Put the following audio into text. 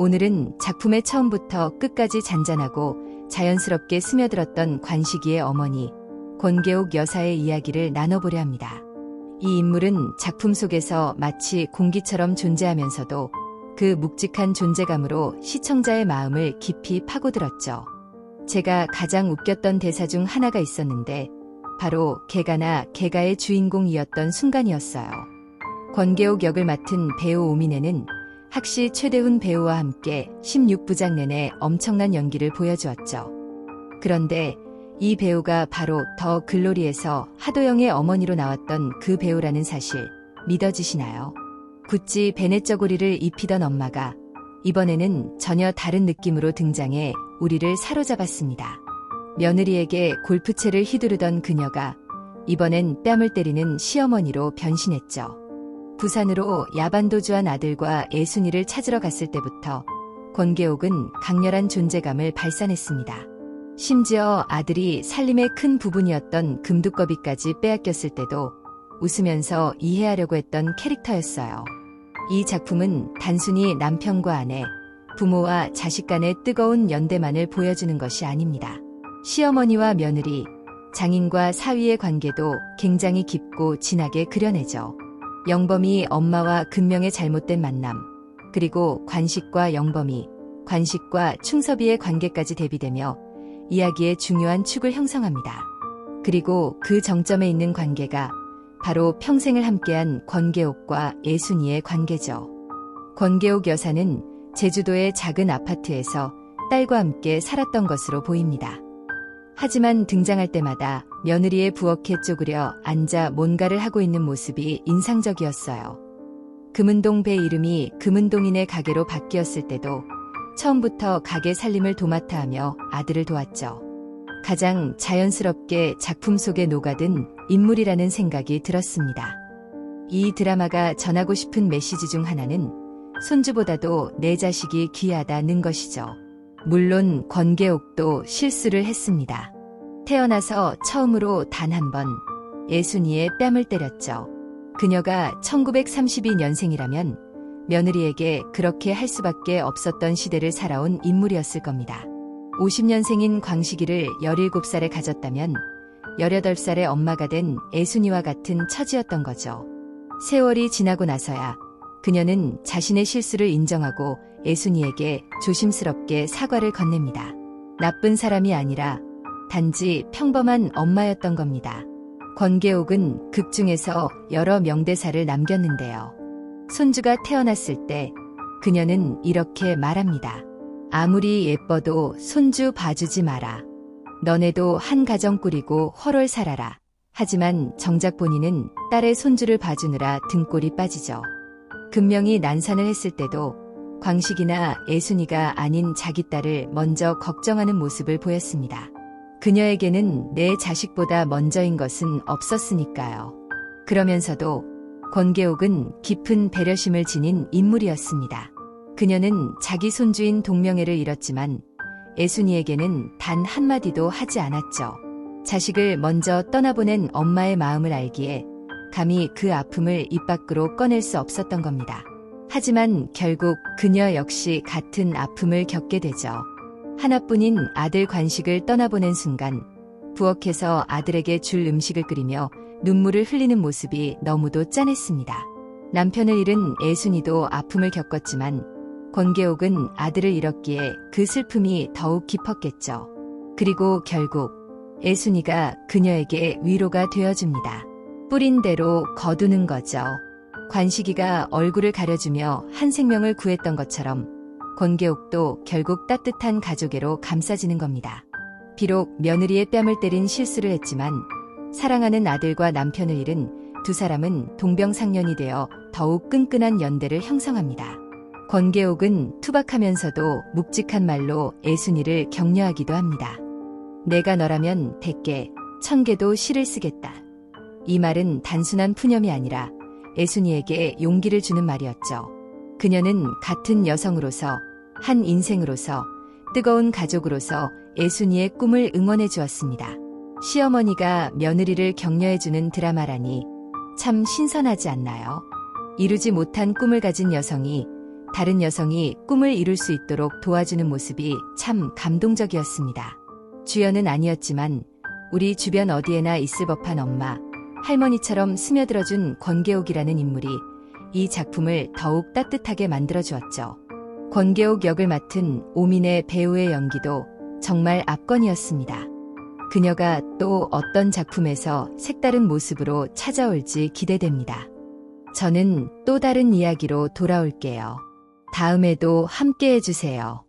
오늘은 작품의 처음부터 끝까지 잔잔하고 자연스럽게 스며들었던 관식이의 어머니, 권계옥 여사의 이야기를 나눠보려 합니다. 이 인물은 작품 속에서 마치 공기처럼 존재하면서도 그 묵직한 존재감으로 시청자의 마음을 깊이 파고들었죠. 제가 가장 웃겼던 대사 중 하나가 있었는데 바로 개가나 개가의 주인공이었던 순간이었어요. 권계옥 역을 맡은 배우 오민혜는 학시 최대훈 배우와 함께 16부작 내내 엄청난 연기를 보여주었죠. 그런데 이 배우가 바로 더 글로리에서 하도영의 어머니로 나왔던 그 배우라는 사실 믿어지시나요? 구찌 베네쩌고리를 입히던 엄마가 이번에는 전혀 다른 느낌으로 등장해 우리를 사로잡았습니다. 며느리에게 골프채를 휘두르던 그녀가 이번엔 뺨을 때리는 시어머니로 변신했죠. 부산으로 야반도주한 아들과 애순이를 찾으러 갔을 때부터 권계옥은 강렬한 존재감을 발산했습니다. 심지어 아들이 살림의 큰 부분이었던 금두꺼비까지 빼앗겼을 때도 웃으면서 이해하려고 했던 캐릭터였어요. 이 작품은 단순히 남편과 아내, 부모와 자식 간의 뜨거운 연대만을 보여주는 것이 아닙니다. 시어머니와 며느리, 장인과 사위의 관계도 굉장히 깊고 진하게 그려내죠. 영범이 엄마와 근명의 잘못된 만남, 그리고 관식과 영범이, 관식과 충섭이의 관계까지 대비되며 이야기의 중요한 축을 형성합니다. 그리고 그 정점에 있는 관계가 바로 평생을 함께한 권계옥과 예순이의 관계죠. 권계옥 여사는 제주도의 작은 아파트에서 딸과 함께 살았던 것으로 보입니다. 하지만 등장할 때마다 며느리의 부엌에 쪼그려 앉아 뭔가를 하고 있는 모습이 인상적이었어요. 금은동 배 이름이 금은동인의 가게로 바뀌었을 때도 처음부터 가게 살림을 도맡아 하며 아들을 도왔죠. 가장 자연스럽게 작품 속에 녹아든 인물이라는 생각이 들었습니다. 이 드라마가 전하고 싶은 메시지 중 하나는 손주보다도 내 자식이 귀하다는 것이죠. 물론 권계옥도 실수를 했습니다. 태어나서 처음으로 단 한 번 예순이의 뺨을 때렸죠. 그녀가 1932년생이라면 며느리에게 그렇게 할 수밖에 없었던 시대를 살아온 인물이었을 겁니다. 50년생인 광식이를 17살에 가졌다면 18살의 엄마가 된 애순이와 같은 처지였던 거죠. 세월이 지나고 나서야 그녀는 자신의 실수를 인정하고 애순이에게 조심스럽게 사과를 건넵니다. 나쁜 사람이 아니라 단지 평범한 엄마였던 겁니다. 권계옥은 극 중에서 여러 명대사를 남겼는데요. 손주가 태어났을 때 그녀는 이렇게 말합니다. 아무리 예뻐도 손주 봐주지 마라. 너네도 한 가정 꾸리고 헐월 살아라. 하지만 정작 본인은 딸의 손주를 봐주느라 등골이 빠지죠. 금명이 난산을 했을 때도 광식이나 애순이가 아닌 자기 딸을 먼저 걱정하는 모습을 보였습니다. 그녀에게는 내 자식보다 먼저인 것은 없었으니까요. 그러면서도 권계옥은 깊은 배려심을 지닌 인물이었습니다. 그녀는 자기 손주인 동명애를 잃었지만 애순이에게는 단 한마디도 하지 않았죠. 자식을 먼저 떠나보낸 엄마의 마음을 알기에 감히 그 아픔을 입 밖으로 꺼낼 수 없었던 겁니다. 하지만 결국 그녀 역시 같은 아픔을 겪게 되죠. 하나뿐인 아들 관식을 떠나보낸 순간 부엌에서 아들에게 줄 음식을 끓이며 눈물을 흘리는 모습이 너무도 짠했습니다. 남편을 잃은 애순이도 아픔을 겪었지만 권계옥은 아들을 잃었기에 그 슬픔이 더욱 깊었겠죠. 그리고 결국 애순이가 그녀에게 위로가 되어줍니다. 뿌린 대로 거두는 거죠. 관식이가 얼굴을 가려주며 한 생명을 구했던 것처럼 권계옥도 결국 따뜻한 가족애로 감싸지는 겁니다. 비록 며느리의 뺨을 때린 실수를 했지만 사랑하는 아들과 남편을 잃은 두 사람은 동병상련이 되어 더욱 끈끈한 연대를 형성합니다. 권계옥은 투박하면서도 묵직한 말로 애순이를 격려하기도 합니다. 내가 너라면 백개, 천개도 시를 쓰겠다. 이 말은 단순한 푸념이 아니라 애순이에게 용기를 주는 말이었죠. 그녀는 같은 여성으로서, 한 인생으로서, 뜨거운 가족으로서 애순이의 꿈을 응원해 주었습니다. 시어머니가 며느리를 격려해 주는 드라마라니 참 신선하지 않나요? 이루지 못한 꿈을 가진 여성이 다른 여성이 꿈을 이룰 수 있도록 도와주는 모습이 참 감동적이었습니다. 주연은 아니었지만 우리 주변 어디에나 있을 법한 엄마, 할머니처럼 스며들어준 권계옥이라는 인물이 이 작품을 더욱 따뜻하게 만들어 주었죠. 권계옥 역을 맡은 오민의 배우의 연기도 정말 압권이었습니다. 그녀가 또 어떤 작품에서 색다른 모습으로 찾아올지 기대됩니다. 저는 또 다른 이야기로 돌아올게요. 다음에도 함께 해주세요.